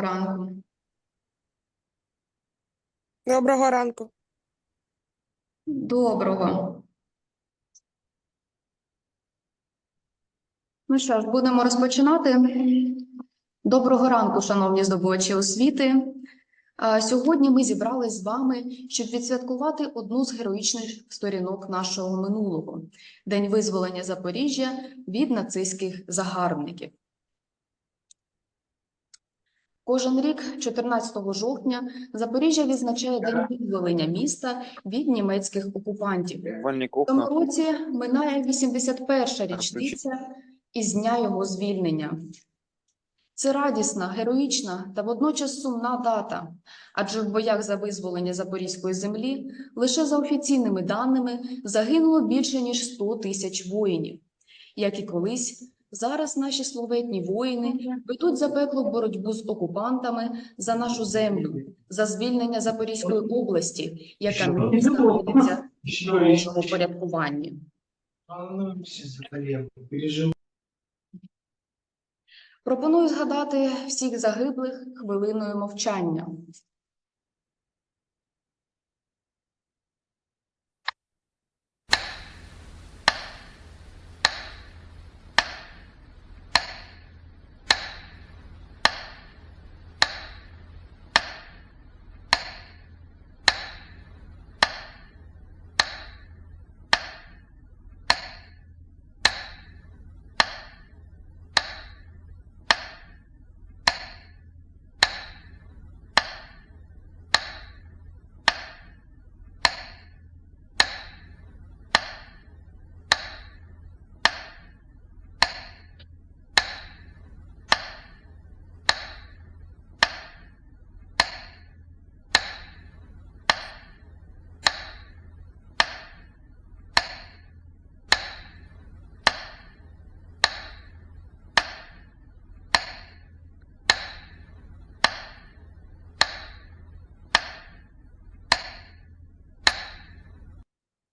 ранку. Доброго ранку. Доброго. Ну що ж, будемо розпочинати. Доброго ранку, шановні здобувачі освіти. Сьогодні ми зібрались з вами, щоб відсвяткувати одну з героїчних сторінок нашого минулого – День визволення Запоріжжя від нацистських загарбників. Кожен рік, 14 жовтня, Запоріжжя відзначає День визволення міста від німецьких окупантів. В цьому році минає 81-ша річниця із дня його звільнення. Це радісна, героїчна та водночас сумна дата, адже в боях за визволення Запорізької землі лише за офіційними даними загинуло більше ніж 100 тисяч воїнів. Як і колись, зараз наші славетні воїни ведуть запеклу боротьбу з окупантами за нашу землю, за звільнення Запорізької області, яка нині знаходиться в ворожому порядкуванні. Пережила. Пропоную згадати всіх загиблих хвилиною мовчання.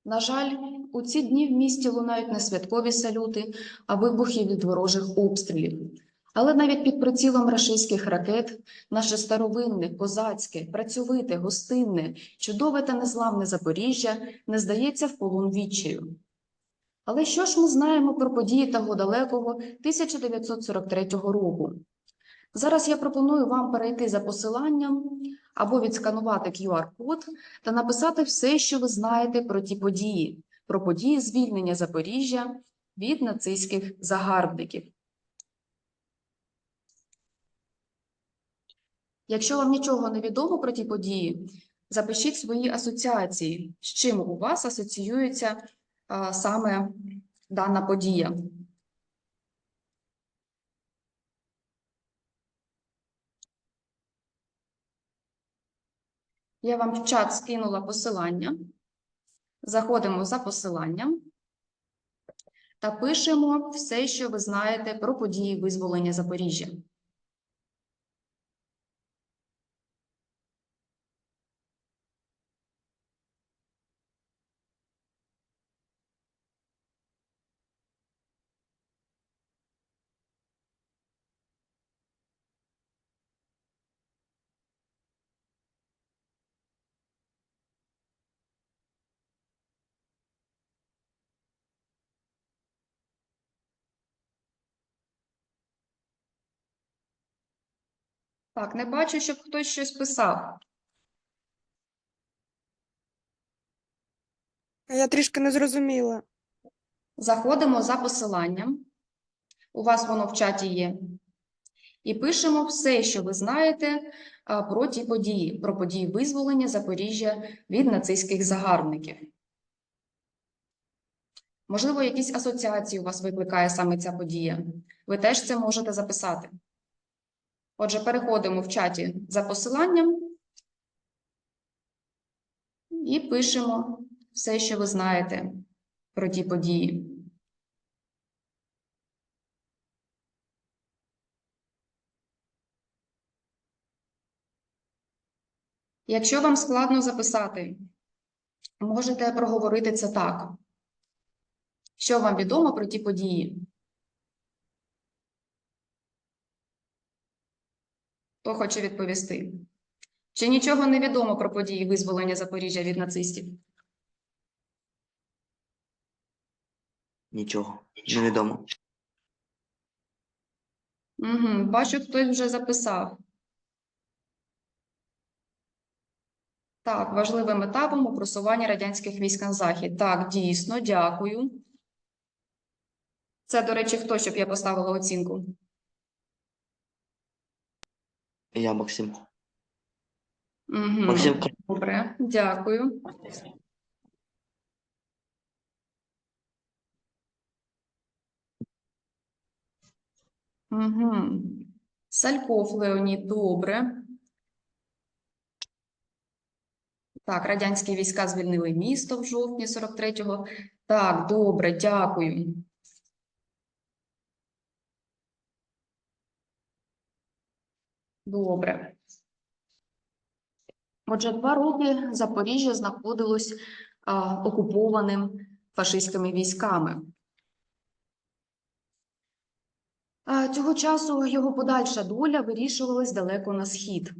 На жаль, у ці дні в місті лунають не святкові салюти, а вибухи від ворожих обстрілів. Але навіть під прицілом рашистських ракет наше старовинне, козацьке, працьовите, гостинне, чудове та незламне Запоріжжя не здається в полон відчаю. Але що ж ми знаємо про події того далекого 1943 року? Зараз я пропоную вам перейти за посиланням або відсканувати QR-код та написати все, що ви знаєте про ті події, про події звільнення Запоріжжя від нацистських загарбників. Якщо вам нічого не відомо про ті події, запишіть свої асоціації, з чим у вас асоціюється а, саме дана подія. Я вам в чат скинула посилання. Заходимо за посиланням та пишемо все, що ви знаєте про події визволення Запоріжжя. Так, не бачу, щоб хтось щось писав. Я трішки не зрозуміла. Заходимо за посиланням. У вас воно в чаті є. І пишемо все, що ви знаєте про ті події, про події визволення Запоріжжя від нацистських загарбників. Можливо, якісь асоціації у вас викликає саме ця подія. Ви теж це можете записати. Отже, переходимо в чаті за посиланням і пишемо все, що ви знаєте про ті події. Якщо вам складно записати, можете проговорити це так. Що вам відомо про ті події? Хто хоче відповісти? Чи нічого не відомо про події визволення Запоріжжя від нацистів? Нічого. Невідомо. Угу. Бачу, хтось вже записав. Так, важливим етапом у просуванні радянських військ на захід. Так, дійсно, дякую. Це, до речі, хто, щоб я поставила оцінку? Я Максим. Угу. Максим, Добре, дякую. Угу. Сальков Леонід, добре. Так, радянські війська звільнили місто в жовтні 43-го. Так, добре, дякую. Добре. Отже, два роки Запоріжжя знаходилось а, окупованим фашистськими військами. А, Цього часу його подальша доля вирішувалась далеко на схід.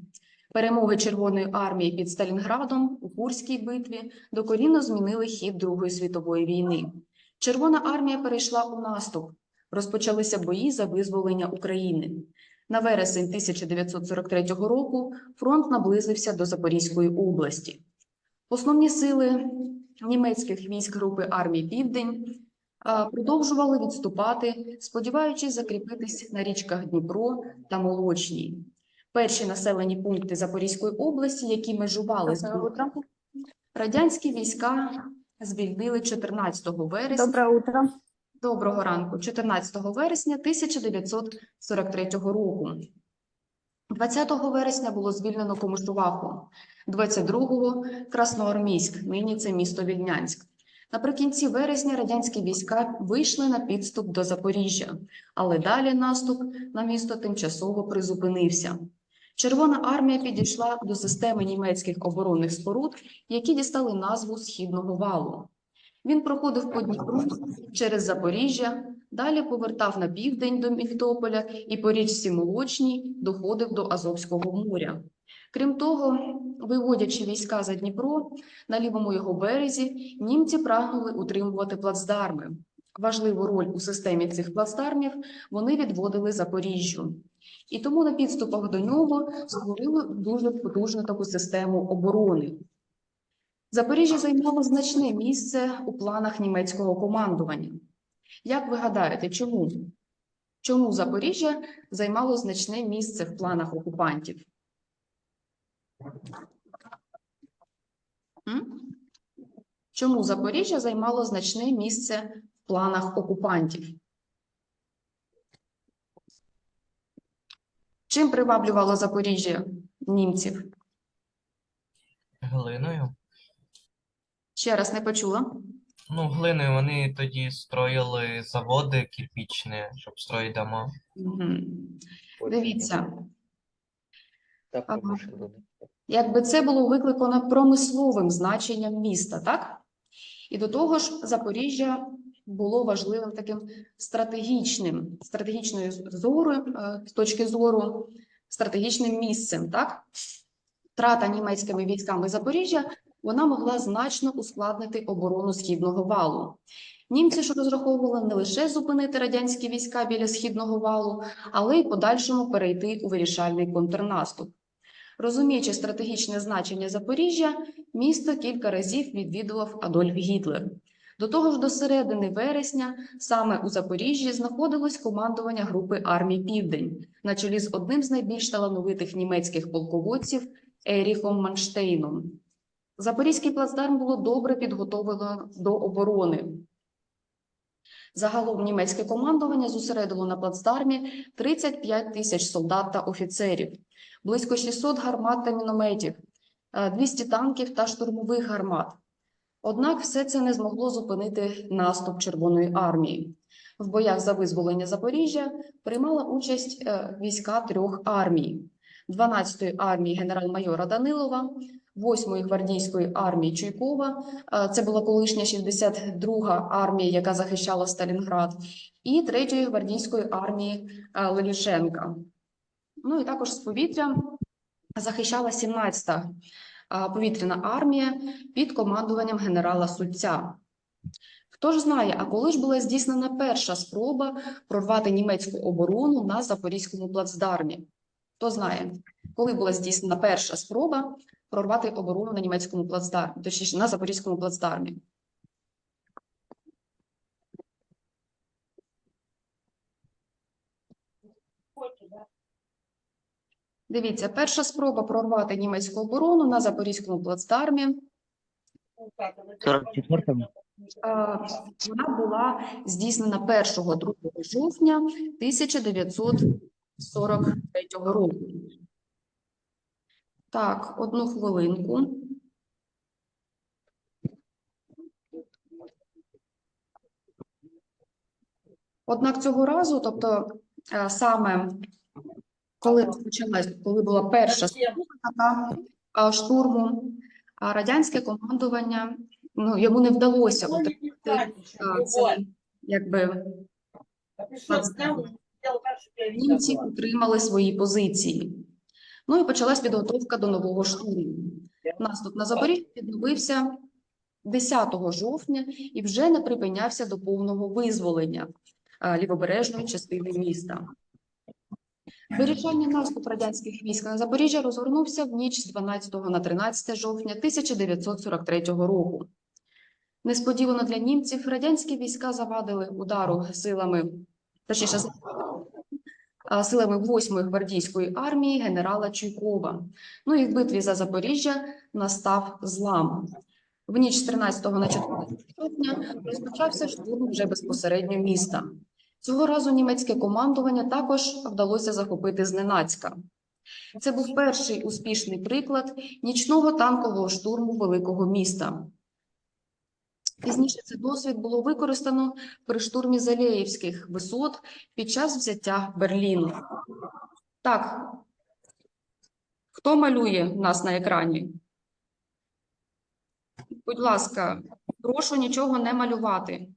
Перемоги Червоної армії під Сталінградом у Курській битві докорінно змінили хід Другої світової війни. Червона армія перейшла у наступ. Розпочалися бої за визволення України. На вересень 1943 року фронт наблизився до Запорізької області. Основні сили німецьких військ групи армії Південь продовжували відступати, сподіваючись закріпитись на річках Дніпро та Молочній. Перші населені пункти Запорізької області, які межували з Дніпром, радянські війська звільнили 14 вересня. Доброго ранку, 14 вересня 1943 року. 20 вересня було звільнено Комишуваху, 22-го – Красноармійськ, нині це місто Вільнянськ. Наприкінці вересня радянські війська вийшли на підступ до Запоріжжя, але далі наступ на місто тимчасово призупинився. Червона армія підійшла до системи німецьких оборонних споруд, які дістали назву Східного валу. Він проходив по Дніпру через Запоріжжя, далі повертав на південь до Мелітополя і по річці Молочній доходив до Азовського моря. Крім того, виводячи війська за Дніпро, на лівому його березі німці прагнули утримувати плацдарми. Важливу роль у системі цих плацдармів вони відводили Запоріжжю. І тому на підступах до нього створили дуже потужну таку систему оборони. Запоріжжя займало значне місце у планах німецького командування. Як ви гадаєте, чому? Чому Запоріжжя займало значне місце в планах окупантів? М? Чому Запоріжжя займало значне місце в планах окупантів? Чим приваблювало Запоріжжя німців? Глиною? Ще раз не почула. Ну, глиною вони тоді строїли заводи кирпічні, щоб строїти дома. Мгм. Дивіться, Так, машину. якби це було викликано промисловим значенням міста, так? І до того ж, Запоріжжя було важливим таким стратегічним, стратегічною зору, е, з точки зору, стратегічним місцем, так? Втрата німецькими військами Запоріжжя вона могла значно ускладнити оборону східного валу. Німці ж розраховували не лише зупинити радянські війська біля східного валу, але й подальшому перейти у вирішальний контрнаступ. Розуміючи стратегічне значення Запоріжжя, місто кілька разів відвідував Адольф Гітлер. До того ж, до середини вересня саме у Запоріжжі знаходилось командування групи армій Південь на чолі з одним з найбільш талановитих німецьких полководців Еріхом Манштейном. Запорізький плацдарм було добре підготовлено до оборони. Загалом німецьке командування зосередило на плацдармі 35 тисяч солдат та офіцерів, близько 600 гармат та мінометів, е, 200 танків та штурмових гармат. Однак все це не змогло зупинити наступ Червоної армії. В боях за визволення Запоріжжя приймала участь е, війська трьох армій: 12-ї армії генерал-майора Данилова, 8-ї гвардійської армії Чуйкова, е, це була колишня 62-га армія, яка захищала Сталінград, і 3-ї гвардійської армії е, Ну і також з повітря захищала 17-та повітряна армія під командуванням генерала Сульця. Хто ж знає, а коли ж була здійснена перша спроба прорвати німецьку оборону на Запорізькому плацдармі? Хто знає, коли була здійснена перша спроба прорвати оборону на німецькому плацдармі, точніше на Запорізькому плацдармі? Дивіться, перша спроба прорвати німецьку оборону на Запорізькому плацдармі 44-му? вона була здійснена 1-2 жовтня 1943 року. Так, одну хвилинку. Однак цього разу, тобто е, саме коли розпочалась, коли була перша така штурму, радянське командування, ну, йому не вдалося утримати а, цей, якби, німці утримали свої позиції. Ну і почалась підготовка до нового штурму. Наступ на Запоріжжя відновився 10 жовтня і вже не припинявся до повного визволення лівобережної частини міста. Вирішальний наступ радянських військ на Запоріжжя розгорнувся в ніч з 12 на 13 жовтня 1943 року. Несподівано для німців радянські війська завадили удару силами, точніше, силами 8-ї гвардійської армії генерала Чуйкова. Ну і в битві за Запоріжжя настав злам. В ніч з 13 на 14 жовтня розпочався штурм вже безпосередньо міста. Цього разу німецьке командування також вдалося захопити зненацька. Це був перший успішний приклад нічного танкового штурму великого міста. Пізніше цей досвід було використано при штурмі Залеївських висот під час взяття Берліну. Так, хто малює нас на екрані? Будь ласка, прошу нічого не малювати.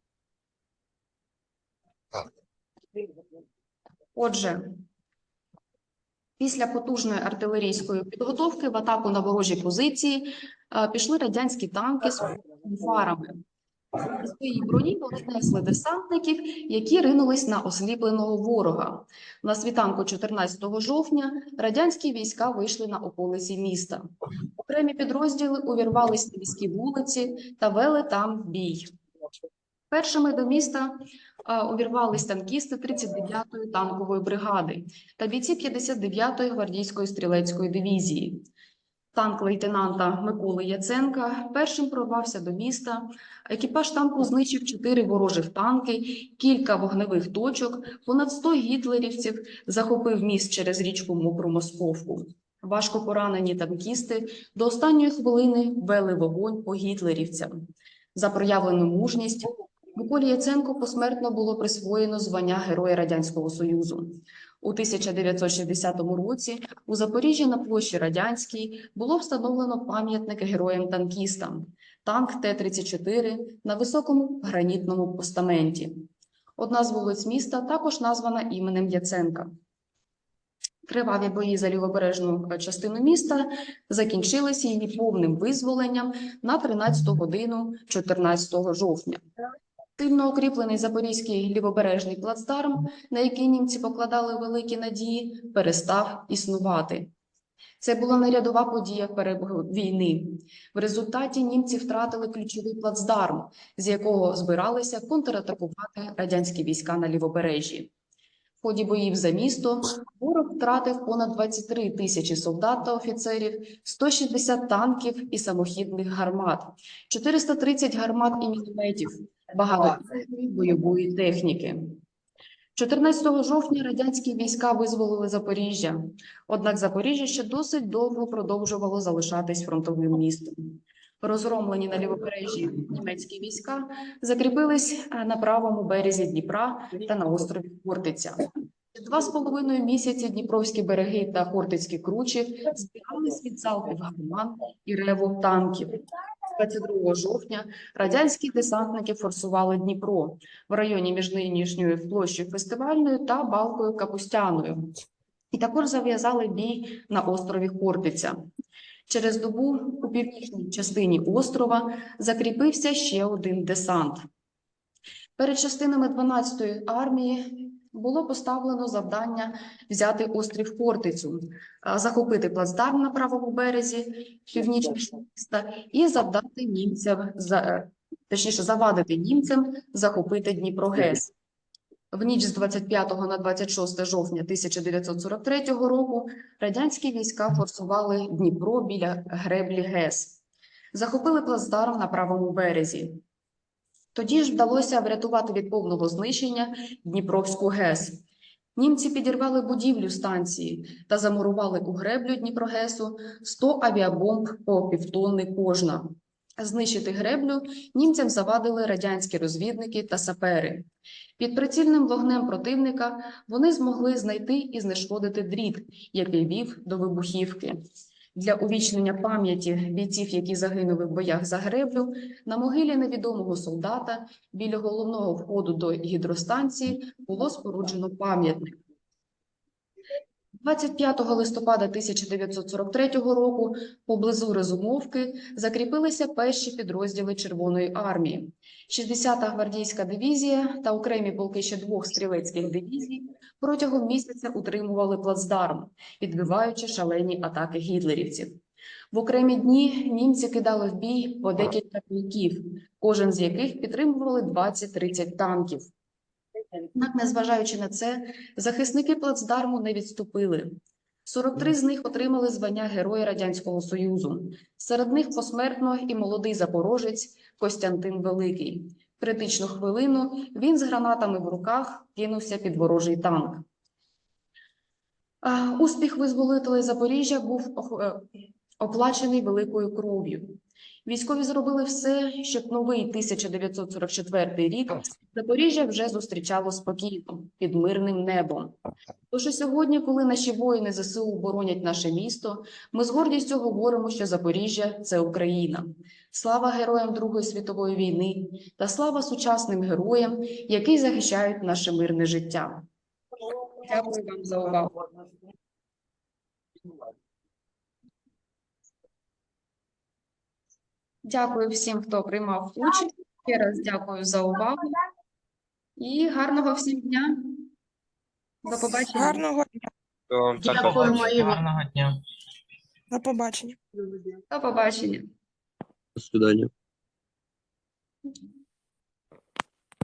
Отже, після потужної артилерійської підготовки в атаку на ворожі позиції е, пішли радянські танки з фарами. У своїй броні вони несли десантників, які ринулись на осліпленого ворога. На світанку 14 жовтня радянські війська вийшли на околиці міста. Окремі підрозділи увірвались на міські вулиці та вели там бій. Першими до міста увірвались танкісти 39-ї танкової бригади та бійці 59-ї гвардійської стрілецької дивізії. Танк лейтенанта Миколи Яценка першим прорвався до міста. Екіпаж танку знищив чотири ворожих танки, кілька вогневих точок, понад 100 гітлерівців, захопив міст через річку Мокру Московку. Важко поранені танкісти до останньої хвилини вели вогонь по гітлерівцям. За проявлену мужність Миколі Яценко посмертно було присвоєно звання Героя Радянського Союзу. У 1960 році у Запоріжжі на площі Радянській було встановлено пам'ятник героям-танкістам танк Т-34 на високому гранітному постаменті. Одна з вулиць міста також названа іменем Яценка. Криваві бої за лівобережну частину міста закінчилися її повним визволенням на 13 годину 14 жовтня. Сильно укріплений запорізький лівобережний плацдарм, на який німці покладали великі надії, перестав існувати. Це була не рядова подія війни. В результаті німці втратили ключовий плацдарм, з якого збиралися контратакувати радянські війська на лівобережжі. В ході боїв за місто ворог втратив понад 23 тисячі солдат та офіцерів, 160 танків і самохідних гармат, 430 гармат і мінометів, багато бойової техніки. 14 жовтня радянські війська визволили Запоріжжя, однак Запоріжжя ще досить довго продовжувало залишатись фронтовим містом. Розгромлені на лівобережжі німецькі війська закріпились е, на правому березі Дніпра та на острові Хортиця. Два з половиною місяці Дніпровські береги та Хортицькі кручі збирались від залпів гармат і реву танків. 22 жовтня радянські десантники форсували Дніпро в районі між нинішньою площею фестивальною та балкою Капустяною. і також зав'язали бій на острові Хортиця. Через добу у північній частині острова закріпився ще один десант. Перед частинами 12-ї армії було поставлено завдання взяти острів Хортицю, захопити плацдарм на правому березі північного міста і завдати німцям е, точніше завадити німцям захопити Дніпрогес. В ніч з 25 на 26 жовтня 1943 року радянські війська форсували Дніпро біля греблі ГЕС, захопили плацдарм на правому березі. Тоді ж вдалося врятувати від повного знищення Дніпровську ГЕС. Німці підірвали будівлю станції та замурували у греблю Дніпрогесу 100 авіабомб по півтонни кожна. Знищити греблю німцям завадили радянські розвідники та сапери. Під прицільним вогнем противника вони змогли знайти і знешкодити дріт, який вів до вибухівки. Для увічнення пам'яті бійців, які загинули в боях за греблю, на могилі невідомого солдата біля головного входу до гідростанції було споруджено пам'ятник. 25 листопада 1943 року поблизу Резумовки закріпилися перші підрозділи Червоної армії. 60-та гвардійська дивізія та окремі полки ще двох стрілецьких дивізій протягом місяця утримували плацдарм, відбиваючи шалені атаки гітлерівців. В окремі дні німці кидали в бій по декілька полків, кожен з яких підтримували 20-30 танків. Однак, незважаючи на це, захисники плацдарму не відступили. 43 з них отримали звання Героя Радянського Союзу. Серед них посмертно і молодий запорожець Костянтин Великий. В критичну хвилину він з гранатами в руках кинувся під ворожий танк. Успіх визволителей Запоріжжя був е, оплачений великою кров'ю. Військові зробили все, щоб новий 1944 рік Запоріжжя вже зустрічало спокійно, під мирним небом. Тож і сьогодні, коли наші воїни ЗСУ боронять наше місто, ми з гордістю говоримо, що Запоріжжя – це Україна. Слава героям Другої світової війни та слава сучасним героям, які захищають наше мирне життя. Дякую вам за увагу. Дякую всім, хто приймав участь. Ще раз дякую за увагу і гарного всім дня. До побачення. Гарного Дякую, гарного дня. до побачення. До побачення. До свидання.